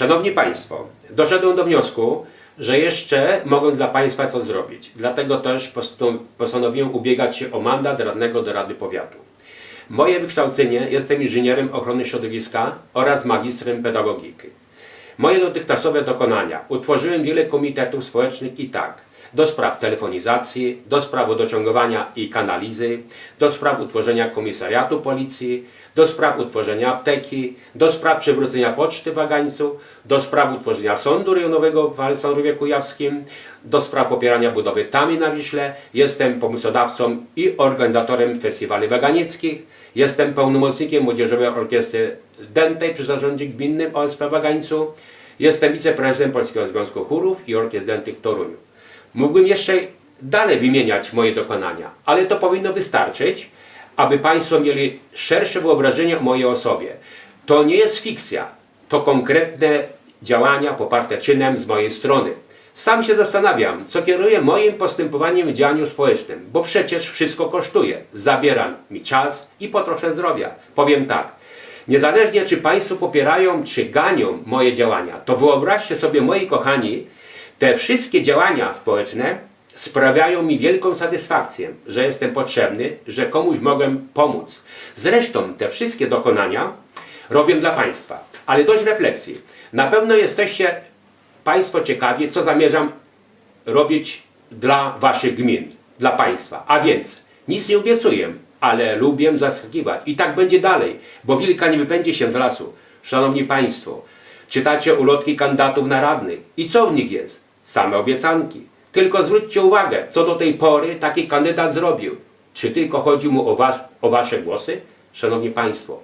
Szanowni Państwo, doszedłem do wniosku, że jeszcze mogę dla Państwa coś zrobić. Dlatego też postan- postanowiłem ubiegać się o mandat radnego do Rady Powiatu. Moje wykształcenie jestem inżynierem ochrony środowiska oraz magistrem pedagogiki. Moje dotychczasowe dokonania. Utworzyłem wiele komitetów społecznych i tak. Do spraw telefonizacji, do spraw wodociągowania i kanalizy, do spraw utworzenia komisariatu policji, do spraw utworzenia apteki, do spraw przywrócenia poczty w Wagańcu, do spraw utworzenia sądu rejonowego w Aleksandrowie Kujawskim, do spraw popierania budowy Tamy na Wiśle. Jestem pomysłodawcą i organizatorem festiwali weganieckich. Jestem pełnomocnikiem Młodzieżowej Orkiestry Dętej przy zarządzie gminnym OSP w Wagańcu. Jestem wiceprezesem Polskiego Związku Chórów i Orkiestr Dętych w Toruniu. Mógłbym jeszcze dalej wymieniać moje dokonania, ale to powinno wystarczyć, aby Państwo mieli szersze wyobrażenie o mojej osobie. To nie jest fikcja, to konkretne działania poparte czynem z mojej strony. Sam się zastanawiam, co kieruje moim postępowaniem w działaniu społecznym, bo przecież wszystko kosztuje. Zabiera mi czas i potroszę zdrowia. Powiem tak, niezależnie czy Państwo popierają, czy ganią moje działania, to wyobraźcie sobie, moi kochani, te wszystkie działania społeczne sprawiają mi wielką satysfakcję, że jestem potrzebny, że komuś mogę pomóc. Zresztą te wszystkie dokonania robię dla Państwa, ale dość refleksji. Na pewno jesteście Państwo ciekawi, co zamierzam robić dla Waszych gmin, dla Państwa. A więc nic nie obiecuję, ale lubię zaskakiwać. I tak będzie dalej, bo wilka nie wypędzi się z lasu. Szanowni Państwo, czytacie ulotki kandydatów na radnych. I co w nich jest? Same obiecanki. Tylko zwróćcie uwagę, co do tej pory taki kandydat zrobił. Czy tylko chodzi mu o, was, o Wasze głosy? Szanowni Państwo,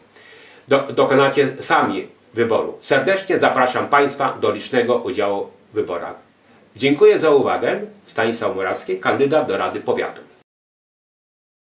do, dokonacie sami wyboru. Serdecznie zapraszam Państwa do licznego udziału w wyborach. Dziękuję za uwagę. Stanisław Murawski, kandydat do Rady Powiatu.